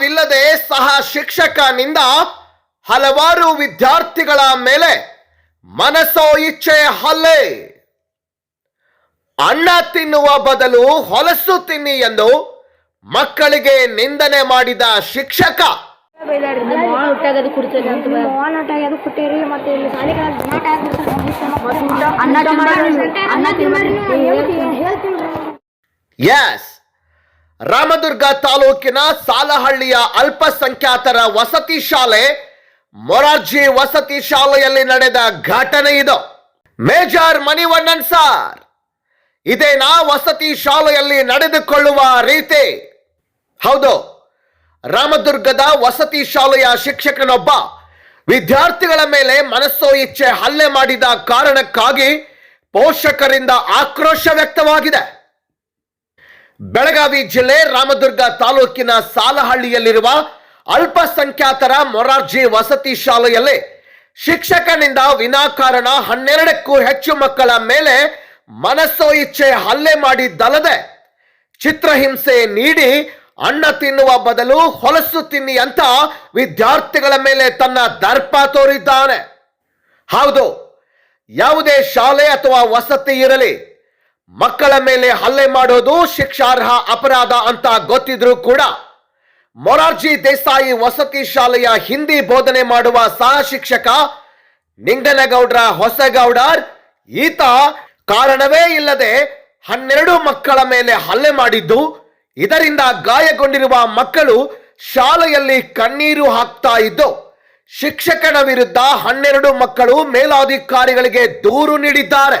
ಕಾರಣವಿಲ್ಲದೆ ಸಹ ಶಿಕ್ಷಕನಿಂದ ಹಲವಾರು ವಿದ್ಯಾರ್ಥಿಗಳ ಮೇಲೆ ಮನಸೋ ಇಚ್ಛೆ ಹಲ್ಲೆ. ಅಣ್ಣ ತಿನ್ನುವ ಬದಲು ಹೊಲಸು ತಿನ್ನಿ ಎಂದು ಮಕ್ಕಳಿಗೆ ನಿಂದನೆ ಮಾಡಿದ ಶಿಕ್ಷಕ. ಎಸ್ ರಾಮದುರ್ಗ ತಾಲೂಕಿನ ಸಾಲಹಳ್ಳಿಯ ಅಲ್ಪಸಂಖ್ಯಾತರ ವಸತಿ ಶಾಲೆ, ಮೊರಾರ್ಜಿ ವಸತಿ ಶಾಲೆಯಲ್ಲಿ ನಡೆದ ಘಟನೆ ಇದು. ಮೇಜರ್ ಮಣಿವಣ್ಣನ್ ಸಾರ್, ಇದೇನಾ ವಸತಿ ಶಾಲೆಯಲ್ಲಿ ನಡೆದುಕೊಳ್ಳುವ ರೀತಿ? ಹೌದು, ರಾಮದುರ್ಗದ ವಸತಿ ಶಾಲೆಯ ಶಿಕ್ಷಕನೊಬ್ಬ ವಿದ್ಯಾರ್ಥಿಗಳ ಮೇಲೆ ಮನಸ್ಸೋ ಇಚ್ಛೆ ಹಲ್ಲೆ ಮಾಡಿದ ಕಾರಣಕ್ಕಾಗಿ ಪೋಷಕರಿಂದ ಆಕ್ರೋಶ ವ್ಯಕ್ತವಾಗಿದೆ. ಬೆಳಗಾವಿ ಜಿಲ್ಲೆ ರಾಮದುರ್ಗ ತಾಲೂಕಿನ ಸಾಲಹಳ್ಳಿಯಲ್ಲಿರುವ ಅಲ್ಪಸಂಖ್ಯಾತರ ಮೊರಾರ್ಜಿ ವಸತಿ ಶಾಲೆಯಲ್ಲಿ ಶಿಕ್ಷಕನಿಂದ ವಿನಾಕಾರಣ ಹನ್ನೆರಡಕ್ಕೂ ಹೆಚ್ಚು ಮಕ್ಕಳ ಮೇಲೆ ಮನಸ್ಸೋ ಇಚ್ಛೆ ಹಲ್ಲೆ ಮಾಡಿದ್ದಲ್ಲದೆ ಚಿತ್ರಹಿಂಸೆ ನೀಡಿ ಅನ್ನ ತಿನ್ನುವ ಬದಲು ಹೊಲಸು ತಿನ್ನಿ ಅಂತ ವಿದ್ಯಾರ್ಥಿಗಳ ಮೇಲೆ ತನ್ನ ದರ್ಪ ತೋರಿದ್ದಾನೆ. ಹೌದು, ಯಾವುದೇ ಶಾಲೆ ಅಥವಾ ವಸತಿ ಇರಲಿ ಮಕ್ಕಳ ಮೇಲೆ ಹಲ್ಲೆ ಮಾಡೋದು ಶಿಕ್ಷಾರ್ಹ ಅಪರಾಧ ಅಂತ ಗೊತ್ತಿದ್ರೂ ಕೂಡ ಮೊರಾರ್ಜಿ ದೇಸಾಯಿ ವಸತಿ ಶಾಲೆಯ ಹಿಂದಿ ಬೋಧನೆ ಮಾಡುವ ಸಹ ಶಿಕ್ಷಕ ನಿಂಗನಗೌಡ್ರ ಹೊಸಗೌಡರ್, ಈತ ಕಾರಣವೇ ಇಲ್ಲದೆ ಹನ್ನೆರಡು ಮಕ್ಕಳ ಮೇಲೆ ಹಲ್ಲೆ ಮಾಡಿದ್ದು. ಇದರಿಂದ ಗಾಯಗೊಂಡಿರುವ ಮಕ್ಕಳು ಶಾಲೆಯಲ್ಲಿ ಕಣ್ಣೀರು ಹಾಕ್ತಾ ಇದ್ದು, ಶಿಕ್ಷಕನ ವಿರುದ್ಧ ಹನ್ನೆರಡು ಮಕ್ಕಳು ಮೇಲಾಧಿಕಾರಿಗಳಿಗೆ ದೂರು ನೀಡಿದ್ದಾರೆ.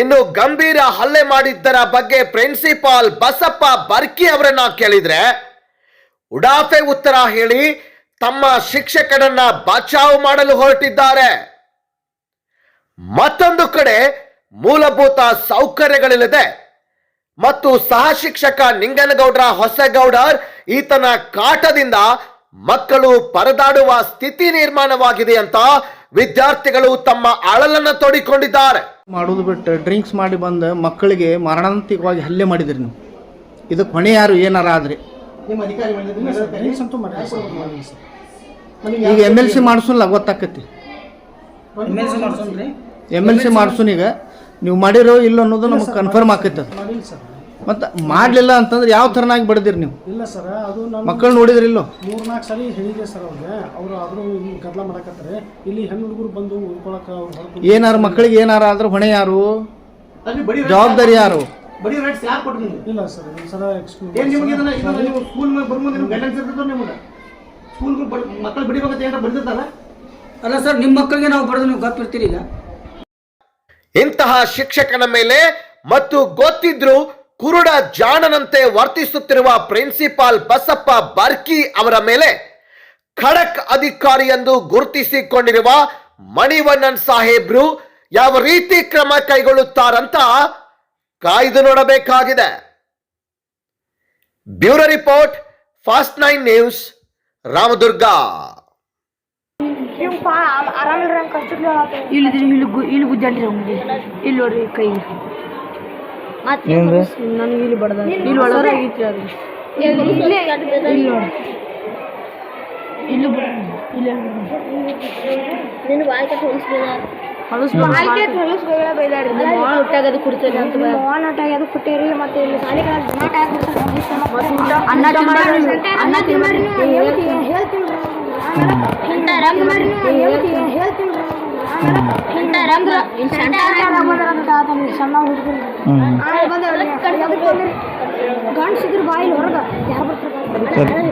ಇನ್ನು ಗಂಭೀರ ಹಲ್ಲೆ ಮಾಡಿದ್ದರ ಬಗ್ಗೆ ಪ್ರಿನ್ಸಿಪಾಲ್ ಬಸಪ್ಪ ಬರ್ಕಿ ಅವರನ್ನ ಕೇಳಿದ್ರೆ, ಉಡಾಫೆ ಉತ್ತರ ಹೇಳಿ ತಮ್ಮ ಶಿಕ್ಷಕನನ್ನ ಬಚಾವ್ ಮಾಡಲು ಹೊರಟಿದ್ದಾರೆ. ಮತ್ತೊಂದು ಕಡೆ ಮೂಲಭೂತ ಸೌಕರ್ಯಗಳಿಲ್ಲದೆ ಮತ್ತು ಸಹ ಶಿಕ್ಷಕ ನಿಂಗನಗೌಡ್ರ ಹೊಸಗೌಡರ್ ಈತನ ಕಾಟದಿಂದ ಮಕ್ಕಳು ಪರದಾಡುವ ಸ್ಥಿತಿ ನಿರ್ಮಾಣವಾಗಿದೆ ಅಂತ ವಿದ್ಯಾರ್ಥಿಗಳು ತಮ್ಮ ಅಳಲನ್ನು ತೋಡಿಕೊಂಡಿದ್ದಾರೆ. ಮಾಡೋದು ಬಿಟ್ಟು ಡ್ರಿಂಕ್ಸ್ ಮಾಡಿ ಬಂದು ಮಕ್ಕಳಿಗೆ ಮರಣಾಂತಿಕವಾಗಿ ಹಲ್ಲೆ ಮಾಡಿದ್ರಿ ನೀವು. ಇದಕ್ಕೆ ಹೊಣೆ ಯಾರು? ಏನಾರ ಆದ್ರಿ. ಈಗ ಎಂ ಎಲ್ ಸಿ ಮಾಡಿಸಲ್ಲ ಗೊತ್ತಾಕತಿ ಎಂ ಎಲ್ ಸಿ ಮಾಡಿಸೋನ್ ಈಗ. ನೀವು ಮಾಡಿರೋ ಇಲ್ಲ ಅನ್ನೋದು ನಮಗೆ ಕನ್ಫರ್ಮ್ ಆಕೈತೆ ಅದು ಮತ್ತು ಮಾಡಲಿಲ್ಲ ಅಂತಂದ್ರೆ ಯಾವ ಥರನಾಗಿ ಬಡ್ದಿರಿ ನೀವು? ಇಲ್ಲ ಸರ್ ಅದು ಮಕ್ಕಳು ನೋಡಿದ್ರಿ ಇಲ್ಲೋ? ಮೂರ್ನಾಲ್ಕು ಸಲ ಹೇಳಿದೆ ಸರ್ ಅವ್ರಿಗೆ. ಅವರು ಆದರೂ ಗದ್ದಲ ಮಾಡಕತ್ತಾರೆ. ಇಲ್ಲಿ ಹೆಣ್ಣು ಹುಡುಗರು ಬಂದು ಉಳ್ಕೊಳಕ್ಕೆ ಏನಾರು ಏನಾರ ಮಕ್ಕಳಿಗೆ ಏನಾರ ಆದ್ರೆ ಹೊಣೆ ಯಾರು? ಜವಾಬ್ದಾರಿ ಯಾರು? ಇಲ್ಲ ಸರ್ ಒಂದು ಸಲ ಎಕ್ಸ್ಕ್ಯೂಸ್ ಏನ್ ನಿಮ್ಗೆ ಇದನ್ನ ಇದನ್ನ ನೀವು ಸ್ಕೂಲ್ ಮೇಲೆ ಬರ್ಬೋದು ನಿಮ್ಗೆ ಗೈಡೆನ್ಸ್ ಇರ್ತದ ನಿಮ್ಗೆ? ಸ್ಕೂಲ್ ಮಕ್ಕಳು ಬಿಡಿಬೇಕಂತ ಏನಾರ ಅಲ್ಲ ಸರ್ ನಿಮ್ಮ ಮಕ್ಕಳಿಗೆ ನಾವು ಬರೆದು ನೀವು ಗೊತ್ತಿರ್ತೀರಿ ಈಗ. ಇಂತಹ ಶಿಕ್ಷಕನ ಮೇಲೆ ಮತ್ತು ಗೊತ್ತಿದ್ರು ಕುರುಡ ಜಾಣನಂತೆ ವರ್ತಿಸುತ್ತಿರುವ ಪ್ರಿನ್ಸಿಪಾಲ್ ಬಸಪ್ಪ ಬರ್ಕಿ ಅವರ ಮೇಲೆ ಖಡಕ್ ಅಧಿಕಾರಿ ಎಂದು ಗುರುತಿಸಿಕೊಂಡಿರುವ ಮಣಿವಣ್ಣನ್ ಸಾಹೇಬ್ರು ಯಾವ ರೀತಿ ಕ್ರಮ ಕೈಗೊಳ್ಳುತ್ತಾರಂತ ಕಾಯ್ದು ನೋಡಬೇಕಾಗಿದೆ. Bureau report Fast Nine News Ramdurg. ಇಲ್ಲಿ ಇಲ್ಲಿ ಇಲ್ಲಿ ಗುಜ್ಜಾಡ್ರಿ ಇಲ್ಲಿ ನೋಡ್ರಿ ಕೈ. ನನಗೆ ಇಲ್ಲಿ ಬಡ್ದ ಇಲ್ಲಿ ಒಳಗೆ ಅದು. ಇಲ್ಲಿ ನೋಡಿ. ಇಲ್ಲಿ. ಇಲ್ಲಿ ನಿನ್ನ ಬಾಯ್ಕೆ ಹೊಲಿಸ್ಬೇಡ. ಹೇಳ್ತೀನಿ. ಸಣ್ಣ ಹುಡುಗರು ಗಂಡ್ಸಿದ್ರು ಬಾಯಿ ಹೊರಗ. ಯಾರು ಬರ್ತಾರೆ?